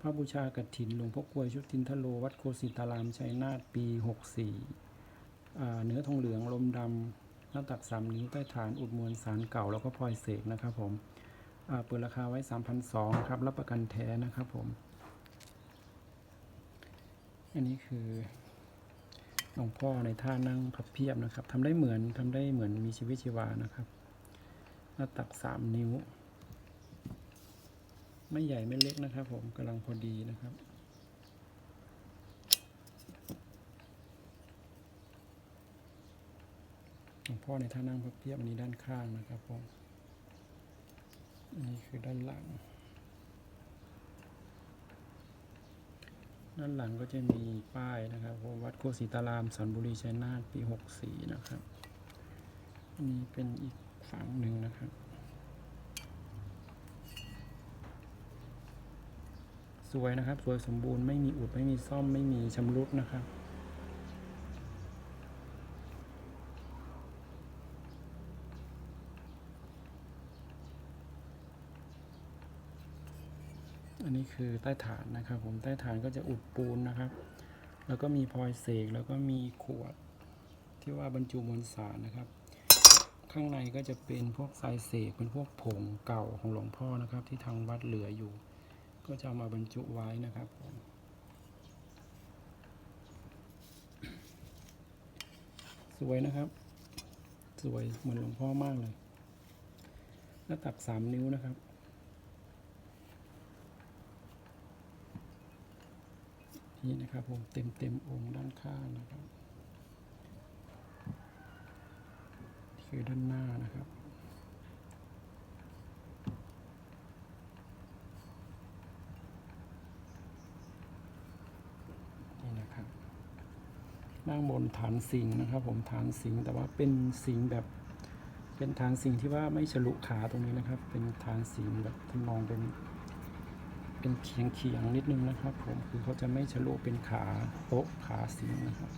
พระบูชากฐินหลวงพ่อกวยชุตินทโล วัดโคสิตารามชัยนาทปี 64อ่เนื้อทองเหลืองลมดำหน้าตักสามนิ้วใต้ฐานอุดมวลสารเก่าแล้วก็พลอยเสกนะครับผมเปิดราคาไว้ 3,200ครับรับประกันแท้นะครับผม อันนี้คือหลวงพ่อในท่านั่งพับเพียบนะครับทำได้เหมือนทำได้เหมือนมีชีวิตชีวานะครับหน้าตักสามนิ้ว ไม่ใหญ่ไม่เล็กนะครับ ผมกำลังพอดีนะครับ หลวงพ่อในท่านั่งพับเพียบอันนี้ด้านข้างนะครับผมอันนี้คือด้านหลัง ด้านหลังก็จะมีป้ายนะครับวัดโคสิตารามสันบุรีชัยนาทปี 64 นะครับ อันนี้เป็นอีกฝั่งหนึ่งนะครับ สวยนะครับ สวยสมบูรณ์ไม่มีอุดไม่มีซ่อมไม่มีชำรุดนะครับอันนี้คือใต้ฐานนะครับผมใต้ฐานก็จะอุดปูนนะครับ แล้วก็มีพลอยเสกแล้วก็มีขวดที่ว่าบรรจุมวลสารนะครับ ข้างในก็จะเป็นพวกทรายเสกเป็นพวกผงเก่าของหลวงพ่อนะครับ ที่ทางวัดเหลืออยู่ ก็จะมาบรรจุไว้นะครับผมสวยนะครับ สวยเหมือนหลวงพ่อมากเลยหน้าตักสามนิ้วนะครับ นี่นะครับผมเต็มเต็มองค์ด้านข้างนะครับ คือด้านหน้านะครับ นี่นะครับ นั่งบนฐานสิงห์นะครับ ผมฐานสิงห์แต่ว่าเป็นสิงห์แบบเป็นฐานสิงห์ที่ว่าไม่ฉลุขาตรงนี้นะครับ เป็นฐานสิงห์แบบที่มองเป็น เป็นเคียงเคียงนิดนึงนะครับ ผมคือเขาจะไม่ฉลุเป็นขาโต๊ะขาสิงห์นะครับ